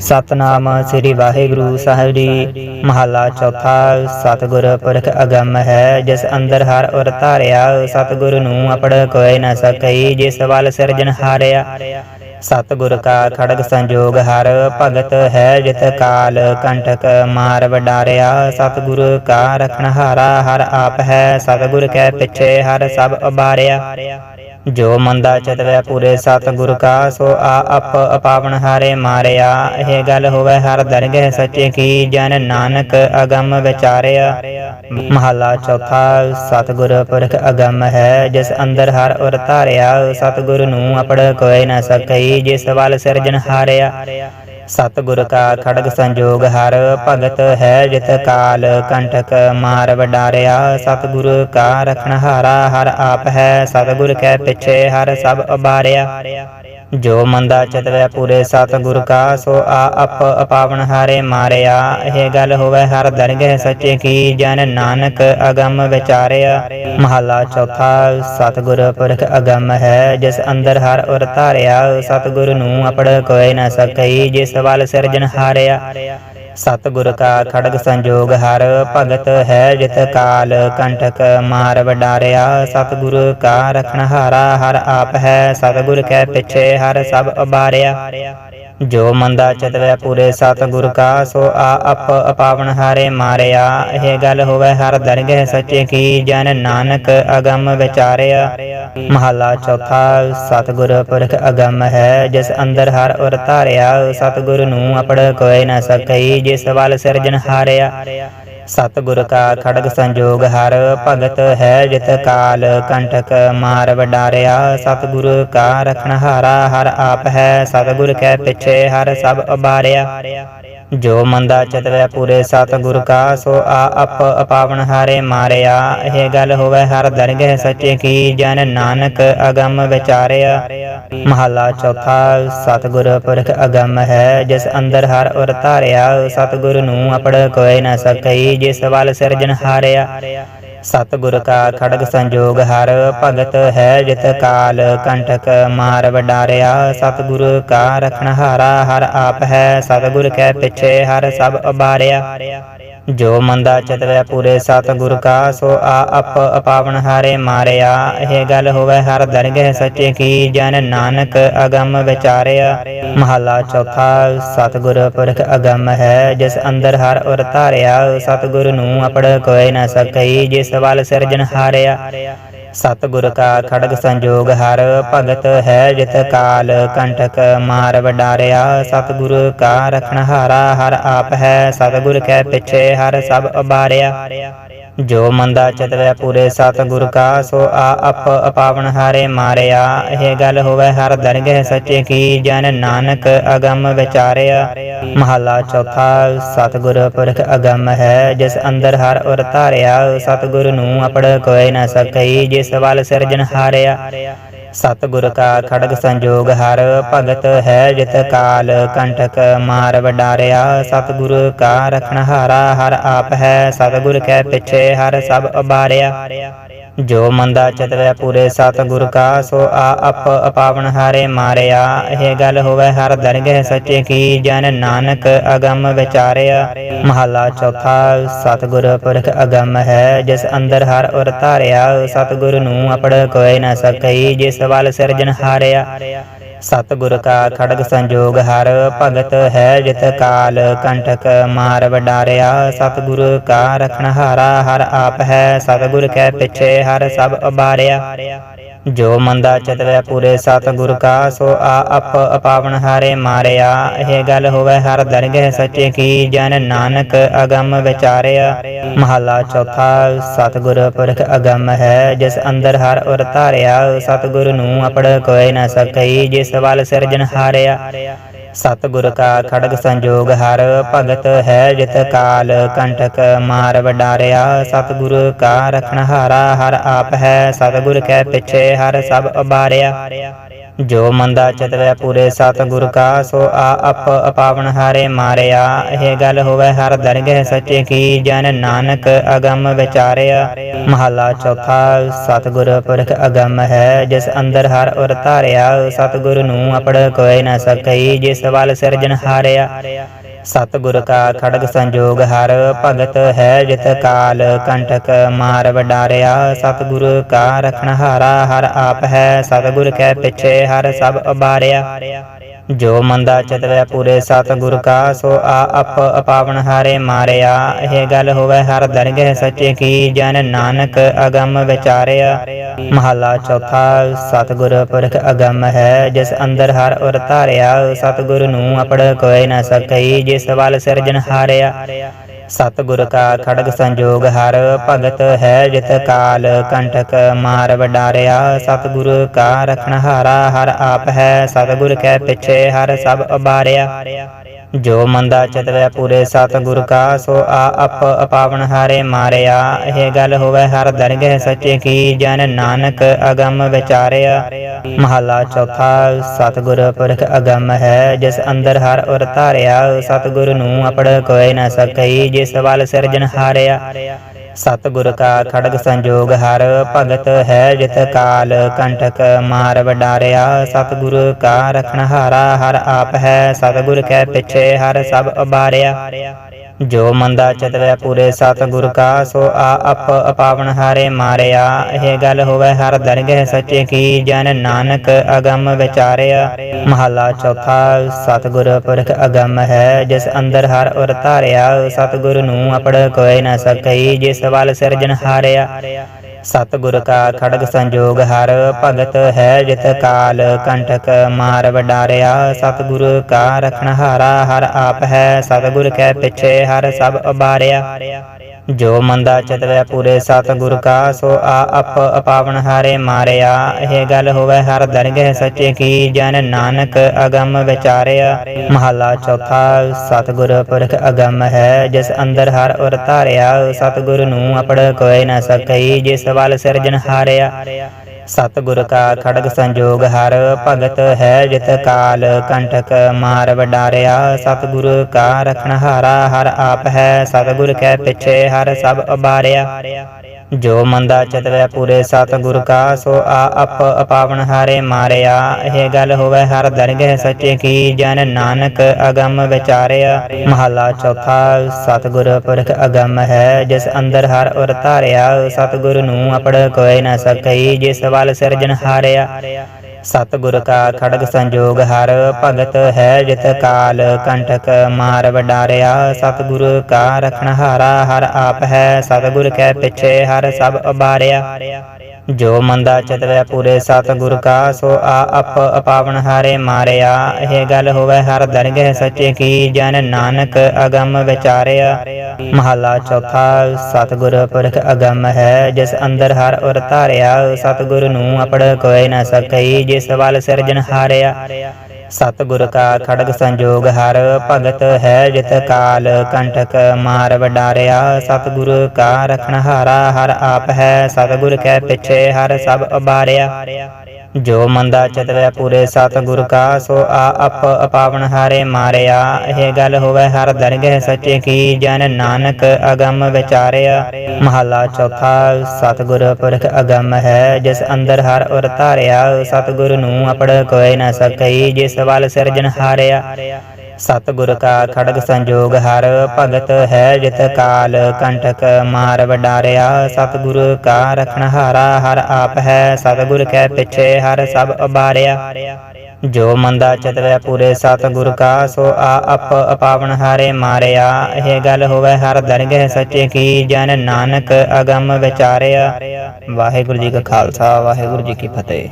ਸਤਨਾਮ ਸ੍ਰੀ ਵਾਹਿਗੁਰੂ ਸਾਹਿਬ ਜੀ। ਮਹੱਲਾ ਚੌਥਾ, ਸਤਿਗੁਰ ਪੁਰਖ ਅਗੰਮ ਹੈ, ਜਿਸ ਅੰਦਰ ਹਰ ਔਰ ਧਾਰਿਆ, ਸਤਿਗੁਰ ਨੂੰ ਅਪੜ ਕੋਇ ਨ ਸਕਈ, ਜਿਸ ਵੱਲ ਸਿਰਜਣ ਹਾਰਿਆ। ਸਤਿਗੁਰ ਕਾ ਖੜਗ ਸੰਜੋਗ ਹਰ ਭਗਤ ਹੈ, ਜਿਤ ਕਾਲ ਕੰਟਕ ਮਾਰ ਵਡਾਰਿਆ ਸਤਿਗੁਰ ਕਾ ਰਖਣ ਹਾਰਾ ਹਰ ਆਪ ਹੈ, ਸਤਿਗੁਰ ਕੈ ਪਿੱਛੇ ਹਰ ਸਭ ਉਬਾਰਿਆ ਜੋ ਮੰਦਾ ਚਤਵੈ ਪੂਰੇ ਸਤਿਗੁਰ ਕਾ, ਸੋ ਆ ਅਪ ਅਪਾਵਨ ਹਾਰੇ ਮਾਰਿਆ। ਇਹ ਗੱਲ ਹੋਵੇ ਹਰ ਦਰਗਹਿ ਸੱਚੇ ਕੀ, ਜਨ ਨਾਨਕ ਅਗੰਮ ਵਿਚਾਰਿਆ। ਮਹਲਾ ਚੌਥਾ, ਸਤਿਗੁਰ ਪੁਰਖ ਅਗੰਮ ਹੈ, ਜਿਸ ਅੰਦਰ ਹਰ ਔਰ ਧਾਰਿਆ। ਸਤਿਗੁਰ ਨੂੰ ਅਪੜ ਕੋਈ ਨਾ ਸਕਈ, ਜਿਸ ਵੱਲ ਸਿਰਜਣ ਹਾਰਿਆ। ਸਤਿਗੁਰ ਕਾ ਖੜਗ ਸੰਜੋਗ ਹਰ ਭਗਤ ਹੈ ਜਿਤ ਕਾਲ ਕੰਟਕ ਮਾਰ ਵਡਾਰਿਆ ਸਤਿਗੁਰ ਕਾ ਰਖਣ ਹਾਰਾ, ਹਰ ਆਪ ਹੈ, ਸਤਿਗੁਰ ਕੈ ਪਿੱਛੇ ਹਰ ਸਭ ਉਬਾਰਿਆ ਜੋ ਮੰਦਾ ਚਤਵੈ ਪੂਰੇ ਸਤਿਗੁਰ ਕਾ, ਸੋ ਆ ਅਪ ਅਪਾਵਨ ਹਾਰੇ ਮਾਰਿਆ। ਇਹ ਗੱਲ ਹੋਵੇ ਹਰ ਦਰਗਹਿ ਸੱਚੇ ਕੀ, ਜਨ ਨਾਨਕ ਅਗੰਮ ਵਿਚਾਰਿਆ। ਮਹਲਾ ਚੌਥਾ, ਸਤਿਗੁਰ ਪੁਰਖ ਅਗੰਮ ਹੈ, ਜਿਸ ਅੰਦਰ ਹਰ ਔਰ ਧਾਰਿਆ। ਸਤਿਗੁਰ ਨੂੰ ਅਪੜ ਕੋਈ ਨਾ ਸਕਈ ਜਿਸ ਵੱਲ ਸਿਰਜਣ ਹਾਰਿਆ। ਸਤਿਗੁਰ ਕਾ ਖੜਗ ਸੰਜੋਗ ਹਰ ਭਗਤ ਹੈ ਜਿਤ ਕਾਲ ਕੰਟਕ ਮਾਰ ਵਡਾਰਿਆ ਸਤਿਗੁਰ ਕਾ ਰਖਣ ਹਾਰਾ, ਹਰ ਆਪ ਹੈ ਸਤਿਗੁਰ ਕੈ ਪਿੱਛੇ, ਹਰ ਸਭ ਉਬਾਰਿਆ ਜੋ ਮੰਦਾ ਚਤਵੈ ਪੂਰੇ ਸਤਿਗੁਰ ਕਾ, ਸੋ ਆ ਅਪ ਅਪਾਵਨ ਹਾਰੇ ਮਾਰਿਆ। ਇਹ ਗੱਲ ਹੋਵੇ ਹਰ ਦਰਗਹਿ ਸੱਚੇ ਕੀ, ਜਨ ਨਾਨਕ ਅਗੰਮ ਵਿਚਾਰਿਆ। ਮਹਲਾ ਚੌਥਾ, ਸਤਿਗੁਰ ਪੁਰਖ ਅਗੰਮ ਹੈ, ਜਿਸ ਅੰਦਰ ਹਰ ਔਰ ਧਾਰਿਆ। ਸਤਿਗੁਰ ਨੂੰ ਅਪੜ ਕੋਈ ਨਾ ਸਕਈ, ਜਿਸ ਵੱਲ ਸਿਰਜਣ ਹਾਰਿਆ। ਸਤਿਗੁਰ ਕਾ ਖੜਗ ਸੰਜੋਗ ਹਰ ਭਗਤ ਹੈ ਜਿਤ ਕਾਲ ਕੰਟਕ ਮਾਰ ਵਡਾਰਿਆ ਸਤਿਗੁਰ ਕਾ ਰਖਣ ਹਾਰਾ, ਹਰ ਆਪ ਹੈ ਸਤਿਗੁਰ ਕੈ ਪਿੱਛੇ, ਹਰ ਸਭ ਉਬਾਰਿਆ ਜੋ ਮੰਦਾ ਚਤਵੈ ਪੂਰੇ ਸਤਿਗੁਰ ਕਾ, ਸੋ ਆ ਅਪ ਅਪਾਵਨ ਹਾਰੇ ਮਾਰਿਆ। ਇਹ ਗੱਲ ਹੋਵੇ ਹਰ ਦਰਗਹਿ ਸੱਚੇ ਕੀ, ਜਨ ਨਾਨਕ ਅਗੰਮ ਵਿਚਾਰਿਆ। ਮਹਲਾ ਚੌਥਾ, ਸਤਿਗੁਰ ਪੁਰਖ ਅਗੰਮ ਹੈ, ਜਿਸ ਅੰਦਰ ਹਰ ਔਰ ਧਾਰਿਆ, ਸਤਿਗੁਰ ਨੂੰ ਅਪੜ ਕੋਈ ਨਾ ਸਕਈ ਜਿਸ ਵੱਲ ਸਿਰਜਣ ਹਾਰਿਆ। ਸਤਿਗੁਰ ਕਾ ਖੜਗ ਸੰਜੋਗ ਹਰ ਭਗਤ ਹੈ ਜਿਤ ਕਾਲ। ਕੰਟਕ ਮਾਰ ਵਡਾਰਿਆ ਸਤਿਗੁਰ ਕਾ ਰਖਣ ਹਾਰਾ, ਹਰ ਆਪ ਹੈ, ਸਤਿਗੁਰ ਕੈ ਪਿੱਛੇ ਹਰ ਸਭ ਉਬਾਰਿਆ ਜੋ ਮੰਦਾ ਚਤਵੈ ਪੂਰੇ ਸਤਿਗੁਰ ਕਾ, ਸੋ ਆ ਅਪ ਅਪਾਵਨ ਹਾਰੇ ਮਾਰਿਆ। ਇਹ ਗੱਲ ਹੋਵੇ ਹਰ ਦਰਗਹਿ ਸੱਚੇ ਕੀ, ਜਨ ਨਾਨਕ ਅਗੰਮ ਵਿਚਾਰਿਆ। ਮਹਲਾ ਚੌਥਾ, ਸਤਿਗੁਰ ਪੁਰਖ ਅਗੰਮ ਹੈ, ਜਿਸ ਅੰਦਰ ਹਰ ਔਰ ਧਾਰਿਆ। ਸਤਿਗੁਰ ਨੂੰ ਅਪੜ ਕੋਈ ਨਾ ਸਕਈ, ਜਿਸ ਵੱਲ ਸਿਰਜਣ ਹਾਰਿਆ। ਸਤਿਗੁਰ ਕਾ ਖੜਗ ਸੰਜੋਗ ਹਰ ਭਗਤ ਹੈ ਜਿਤ ਕਾਲ। ਕੰਟਕ ਮਾਰ ਵਡਾਰਿਆ ਸਤਿਗੁਰ ਕਾ ਰਖਣ ਹਾਰਾ, ਹਰ ਆਪ ਹੈ ਸਤਿਗੁਰ ਕੈ ਪਿੱਛੇ, ਹਰ ਸਭ ਉਬਾਰਿਆ ਜੋ ਮੰਦਾ ਚਤਵੈ ਪੂਰੇ ਸਤਿਗੁਰ ਕਾ, ਸੋ ਆ ਅਪ ਅਪਾਵਨ ਹਾਰੇ ਮਾਰਿਆ। ਇਹ ਗੱਲ ਹੋਵੇ ਹਰ ਦਰਗਹਿ ਸੱਚੇ ਕੀ, ਜਨ ਨਾਨਕ ਅਗੰਮ ਵਿਚਾਰਿਆ। ਮਹਲਾ ਚੌਥਾ, ਸਤਿਗੁਰ ਪੁਰਖ ਅਗੰਮ ਹੈ, ਜਿਸ ਅੰਦਰ ਹਰ ਔਰ ਧਾਰਿਆ। ਸਤਿਗੁਰ ਨੂੰ ਅਪੜ ਕੋਈ ਨਾ ਸਕਈ ਜਿਸ ਵੱਲ ਸਿਰਜਣ ਹਾਰਿਆ। ਸਤਿਗੁਰ ਕਾ ਖੜਗ ਸੰਜੋਗ ਹਰ ਭਗਤ ਹੈ ਜਿਤ ਕਾਲ, ਕੰਟਕ ਮਾਰ ਵਡਾਰਿਆ ਸਤਿਗੁਰ ਕਾ ਰਖਣ ਹਾਰਾ, ਹਰ ਆਪ ਹੈ। ਸਤਿਗੁਰ ਕੈ ਪਿੱਛੇ ਹਰ ਸਭ ਉਬਾਰਿਆ ਜੋ ਮੰਦਾ ਚਤਵੈ ਪੂਰੇ ਸਤਿਗੁਰ ਕਾ, ਸੋ ਆ ਅਪ ਅਪਾਵਨ ਹਾਰੇ ਮਾਰਿਆ। ਇਹ ਗੱਲ ਹੋਵੇ ਹਰ ਦਰਗਹਿ ਸੱਚੇ ਕੀ, ਜਨ ਨਾਨਕ ਅਗੰਮ ਵਿਚਾਰਿਆ। ਮਹਲਾ ਚੌਥਾ, ਸਤਿਗੁਰ ਪੁਰਖ ਅਗੰਮ ਹੈ, ਜਿਸ ਅੰਦਰ ਹਰ ਔਰ ਧਾਰਿਆ। ਸਤਿਗੁਰ ਨੂੰ ਅਪੜ ਕੋਈ ਨਾ ਸਕਈ ਜਿਸ ਵੱਲ ਸਿਰਜਣ ਹਾਰਿਆ। ਸਤਿਗੁਰ ਕਾ ਖੜਗ ਸੰਜੋਗ ਹਰ ਭਗਤ ਹੈ ਜਿਤ ਕਾਲ ਕੰਟਕ ਮਾਰ ਵਡਾਰਿਆ ਸਤਿਗੁਰ ਕਾ ਰਖਣ ਹਾਰਾ, ਹਰ ਆਪ ਹੈ, ਸਤਿਗੁਰ ਕੈ ਪਿੱਛੇ ਹਰ ਸਭ ਉਬਾਰਿਆ ਜੋ ਮੰਦਾ ਚਤਵੈ ਪੂਰੇ ਸਤਿਗੁਰ ਕਾ, ਸੋ ਆ ਅਪ ਅਪਾਵਨ ਹਾਰੇ ਮਾਰਿਆ। ਇਹ ਗੱਲ ਹੋਵੇ ਹਰ ਦਰਗਹਿ ਸੱਚੇ ਕੀ, ਜਨ ਨਾਨਕ ਅਗੰਮ ਵਿਚਾਰਿਆ। ਮਹਲਾ ਚੌਥਾ, ਸਤਿਗੁਰ ਪੁਰਖ ਅਗੰਮ ਹੈ, ਜਿਸ ਅੰਦਰ ਹਰ ਔਰ ਧਾਰਿਆ। ਸਤਿਗੁਰ ਨੂੰ ਅਪੜ ਕੋਈ ਨਾ ਸਕਈ, ਜਿਸ ਵੱਲ ਸਿਰਜਣ ਹਾਰਿਆ। ਸਤਿਗੁਰ ਕਾ ਖੜਗ ਸੰਜੋਗ ਹਰ ਭਗਤ ਹੈ ਜਿਤ ਕਾਲ। ਕੰਟਕ ਮਾਰ ਵਡਾਰਿਆ ਸਤਿਗੁਰ ਕਾ ਰਖਣ ਹਾਰਾ, ਹਰ ਆਪ ਹੈ ਸਤਿਗੁਰ ਕੈ ਪਿੱਛੇ, ਹਰ ਸਭ ਉਬਾਰਿਆ ਜੋ ਮੰਦਾ ਚਤਵੈ ਪੂਰੇ ਸਤਿਗੁਰ ਕਾ, ਸੋ ਆ ਅਪ ਅਪਾਵਨ ਹਾਰੇ ਮਾਰਿਆ। ਇਹ ਗੱਲ ਹੋਵੇ ਹਰ ਦਰਗਹਿ ਸੱਚੇ ਕੀ, ਜਨ ਨਾਨਕ ਅਗੰਮ ਵਿਚਾਰਿਆ। ਮਹਲਾ ਚੌਥਾ, ਸਤਿਗੁਰ ਪੁਰਖ ਅਗੰਮ ਹੈ, ਜਿਸ ਅੰਦਰ ਹਰ ਔਰ ਧਾਰਿਆ। ਸਤਿਗੁਰ ਨੂੰ ਅਪੜ ਕੋਈ ਨਾ ਸਕਈ, ਜਿਸ ਵੱਲ ਸਿਰਜਣ ਹਾਰਿਆ। ਸਤਿਗੁਰ ਕਾ ਖੜਗ ਸੰਜੋਗ ਹਰ ਭਗਤ ਹੈ ਜਿਤ ਕਾਲ। ਕੰਟਕ ਮਾਰ ਵਡਾਰਿਆ ਸਤਿਗੁਰ ਕਾ ਰਖਣ ਹਾਰਾ, ਹਰ ਆਪ ਹੈ ਸਤਿਗੁਰ ਕੈ ਪਿਛੇ, ਹਰ ਸਭ ਉਬਾਰਿਆ ਜੋ ਮੰਦਾ ਚਤਵੈ ਪੂਰੇ ਸਤਿਗੁਰ ਕਾ, ਸੋ ਆ ਅਪ ਅਪਾਵਨ ਹਾਰੇ ਮਾਰਿਆ। ਇਹ ਗੱਲ ਹੋਵੇ ਹਰ ਦਰਗਹਿ ਸੱਚੇ ਕੀ, ਜਨ ਨਾਨਕ ਅਗੰਮ ਵਿਚਾਰਿਆ। ਮਹਲਾ ਚੌਥਾ, ਸਤਿਗੁਰ ਪੁਰਖ ਅਗੰਮ ਹੈ, ਜਿਸ ਅੰਦਰ ਹਰ ਔਰ ਧਾਰਿਆ। ਸਤਿਗੁਰ ਨੂੰ ਅਪੜ ਕੋਈ ਨਾ ਸਕਈ, ਜਿਸ ਵੱਲ ਸਿਰਜਣ ਹਾਰਿਆ। ਸਤਿਗੁਰ ਕਾ ਖੜਗ ਸੰਜੋਗ ਹਰ ਭਗਤ ਹੈ ਜਿਤ ਕਾਲ ਕੰਟਕ ਮਾਰ ਵਡਾਰਿਆ ਸਤਿਗੁਰ ਕਾ ਰਖਣਹਾਰਾ ਹਰ ਆਪ ਹੈ ਸਤਿਗੁਰ ਕੈ ਪਿਛੇ, ਹਰ ਸਭ ਉਬਾਰਿਆ ਜੋ ਮੰਦਾ ਚਤਵੈ ਪੂਰੇ ਸਤਿਗੁਰ ਕਾ, ਸੋ ਆ ਅਪ ਅਪਾਵਨ ਹਾਰੇ ਮਾਰਿਆ। ਇਹ ਗੱਲ ਹੋਵੇ ਹਰ ਦਰਗਹਿ ਸੱਚੇ ਕੀ, ਜਨ ਨਾਨਕ ਅਗੰਮ ਵਿਚਾਰਿਆ। ਮਹਲਾ ਚੌਥਾ, ਸਤਿਗੁਰ ਪੁਰਖ ਅਗੰਮ ਹੈ, ਜਿਸ ਅੰਦਰ ਹਰ ਔਰ ਧਾਰਿਆ। ਸਤਿਗੁਰ ਨੂੰ ਅਪੜ ਕੋਈ ਨਾ ਸਕਈ ਜਿਸ ਵੱਲ ਸਿਰਜਣ ਹਾਰਿਆ। ਸਤਿਗੁਰ ਕਾ ਖੜਗ ਸੰਜੋਗ ਹਰ ਭਗਤ ਹੈ ਜਿਤ ਕਾਲ ਕੰਟਕ ਮਾਰ ਵਡਾਰਿਆ ਸਤਿਗੁਰ ਕਾ ਰਖਣ ਹਾਰਾ, ਹਰ ਆਪ ਹੈ, ਸਤਿਗੁਰ ਕੈ ਪਿਛੇ ਹਰ ਸਭ ਉਬਾਰਿਆ ਜੋ ਮੰਦਾ ਚਤਵੈ ਪੂਰੇ ਸਤਿਗੁਰ ਕਾ, ਸੋ ਆ ਅਪ ਅਪਾਵਨ ਹਾਰੇ ਮਾਰਿਆ। ਇਹ ਗੱਲ ਹੋਵੇ ਹਰ ਦਰਗਹਿ ਸੱਚੇ ਕੀ, ਜਨ ਨਾਨਕ ਅਗੰਮ ਵਿਚਾਰਿਆ। ਮਹਲਾ ਚੌਥਾ, ਸਤਿਗੁਰ ਪੁਰਖ ਅਗੰਮ ਹੈ, ਜਿਸ ਅੰਦਰ ਹਰ ਔਰ ਧਾਰਿਆ। ਸਤਿਗੁਰ ਨੂੰ ਅਪੜ ਕੋਈ ਨਾ ਸਕਈ, ਜਿਸ ਵੱਲ ਸਿਰਜਣ ਹਾਰਿਆ। ਸਤਿਗੁਰ ਕਾ ਖੜਗ ਸੰਜੋਗ ਹਰ ਭਗਤ ਹੈ ਜਿਤ ਕਾਲ। ਕੰਟਕ ਮਾਰ ਵਡਾਰਿਆ ਸਤਿਗੁਰ ਕਾ ਰਖਣ ਹਾਰਾ, ਹਰ ਆਪ ਹੈ ਸਤਿਗੁਰ ਕੈ ਪਿਛੇ, ਹਰ ਸਭ ਉਬਾਰਿਆ ਜੋ ਮੰਦਾ ਚਤਵੈ ਪੂਰੇ ਸਤਿਗੁਰ ਕਾ, ਸੋ ਆ ਅਪ ਅਪਾਵਨ ਹਾਰੇ ਮਾਰਿਆ। ਇਹ ਗੱਲ ਹੋਵੇ ਹਰ ਦਰਗਹਿ ਸੱਚੇ ਕੀ, ਜਨ ਨਾਨਕ ਅਗੰਮ ਵਿਚਾਰਿਆ। ਮਹਲਾ ਚੌਥਾ, ਸਤਿਗੁਰ ਪੁਰਖ ਅਗੰਮ ਹੈ, ਜਿਸ ਅੰਦਰ ਹਰ ਔਰ ਧਾਰਿਆ। ਸਤਿਗੁਰ ਨੂੰ ਅਪੜ ਕੋਈ ਨਾ ਸਕਈ, ਜਿਸ ਵੱਲ ਸਿਰਜਣ ਹਾਰਿਆ। ਸਤਿਗੁਰ ਕਾ ਖੜਗ ਸੰਜੋਗ ਹਰ ਭਗਤ ਹੈ ਜਿਤ ਕਾਲ ਕੰਟਕ ਮਾਰ ਵਡਾਰਿਆ ਸਤਿਗੁਰ ਕਾ ਰਖਣ ਹਾਰਾ, ਹਰ ਆਪ ਹੈ। ਸਤਿਗੁਰ ਕੈ ਪਿਛੇ ਹਰ ਸਭ ਉਬਾਰਿਆ ਜੋ ਮੰਦਾ ਚਤਵੈ ਪੂਰੇ ਸਤਿਗੁਰ ਕਾ, ਸੋ ਆ ਅਪ ਅਪਾਵਨ ਹਾਰੇ ਮਾਰਿਆ। ਇਹ ਗੱਲ ਹੋਵੇ ਹਰ ਦਰਗਹਿ ਸੱਚੇ ਕੀ, ਜਨ ਨਾਨਕ ਅਗੰਮ ਵਿਚਾਰਿਆ। ਮਹਲਾ ਚੌਥਾ, ਸਤਿਗੁਰ ਪੁਰਖ ਅਗੰਮ ਹੈ, ਜਿਸ ਅੰਦਰ ਹਰ ਔਰ ਧਾਰਿਆ। ਸਤਿਗੁਰ ਨੂੰ ਅਪੜ ਕੋਈ ਨਾ ਸਕਈ ਜਿਸ ਵੱਲ ਸਿਰਜਣ ਹਾਰਿਆ। ਸਤਿਗੁਰ ਕਾ ਖੜਗ ਸੰਜੋਗ ਹਰ ਭਗਤ ਹੈ ਜਿਤ ਕਾਲ, ਕੰਟਕ ਮਾਰ ਵਡਾਰਿਆ ਸਤਿਗੁਰ ਕਾ ਰਖਣ ਹਾਰਾ, ਹਰ ਆਪ ਹੈ, ਸਤਿਗੁਰ ਕੈ ਪਿਛੇ ਹਰ ਸਭ ਉਬਾਰਿਆ ਜੋ ਮੰਦਾ ਚਤਵੈ ਪੂਰੇ ਸਤਿਗੁਰ ਕਾ, ਸੋ ਆ ਅਪ ਅਪਾਵਨ ਹਾਰੇ ਮਾਰਿਆ। ਇਹ ਗੱਲ ਹੋਵੇ ਹਰ ਦਰਗਹਿ ਸੱਚੇ ਕੀ, ਜਨ ਨਾਨਕ ਅਗੰਮ ਵਿਚਾਰਿਆ। ਮਹਲਾ ਚੌਥਾ, ਸਤਿਗੁਰ ਪੁਰਖ ਅਗੰਮ ਹੈ, ਜਿਸ ਅੰਦਰ ਹਰ ਔਰ ਧਾਰਿਆ। ਸਤਿਗੁਰ ਨੂੰ ਅਪੜ ਕੋਈ ਨਾ ਸਕਈ, ਜਿਸ ਵੱਲ ਸਿਰਜਣ ਹਾਰਿਆ। ਸਤਿਗੁਰ ਕਾ ਖੜਗ ਸੰਜੋਗ ਹਰ ਭਗਤ ਹੈ ਜਿਤ ਕਾਲ ਕੰਟਕ ਮਾਰ ਵਡਾਰਿਆ ਸਤਿਗੁਰ ਕਾ ਰਖਣ ਹਾਰਾ ਹਰ ਆਪ ਹੈ, ਸਤਿਗੁਰ ਕੈ ਪਿਛੇ ਹਰ ਸਭ ਉਬਾਰਿਆ ਜੋ ਮੰਦਾ ਚਤਵੈ ਪੂਰੇ ਸਤਿਗੁਰ ਕਾ, ਸੋ ਆ ਅਪ ਅਪਾਵਨ ਹਾਰੇ ਮਾਰਿਆ। ਇਹ ਗੱਲ ਹੋਵੇ ਹਰ ਦਰਗਹਿ ਸੱਚੇ ਕੀ, ਜਨ ਨਾਨਕ ਅਗੰਮ ਵਿਚਾਰਿਆ। ਮਹਲਾ ਚੌਥਾ, ਸਤਿਗੁਰ ਪੁਰਖ ਅਗੰਮ ਹੈ, ਜਿਸ ਅੰਦਰ ਹਰ ਔਰ ਧਾਰਿਆ। ਸਤਿਗੁਰ ਨੂੰ ਅਪੜ ਕੋਈ ਨਾ ਸਕਈ, ਜਿਸ ਵੱਲ ਸਿਰਜਣ ਹਾਰਿਆ। ਸਤਿਗੁਰ ਕਾ ਖੜਗ ਸੰਜੋਗ ਹਰ ਭਗਤ ਹੈ ਜਿਤ ਕਾਲ ਕੰਟਕ ਮਾਰ ਵਡਾਰਿਆ ਸਤਿਗੁਰ ਕਾ ਰਖਣ ਹਾਰਾ ਹਰ ਆਪ ਹੈ ਸਤਿਗੁਰ ਕੈ ਪਿਛੇ ਹਰ ਸਭ ਉਬਾਰਿਆ। ਜੋ ਮੰਦਾ ਚਤਵੈ ਪੂਰੇ ਸਤਿਗੁਰ ਕਾ ਸੋ ਆ ਅਪ ਅਪਾਵਨ ਹਾਰੇ ਮਾਰਿਆ। ਇਹ ਗੱਲ ਹੋਵੇ ਹਰ ਦਰਗਹਿ ਸੱਚੇ ਕੀ ਜਨ ਨਾਨਕ ਅਗੰਮ ਵਿਚਾਰਿਆ। ਵਾਹਿਗੁਰੂ ਜੀ ਕਾ ਖਾਲਸਾ ਵਾਹਿਗੁਰੂ ਜੀ ਕੀ ਫਤਿਹ।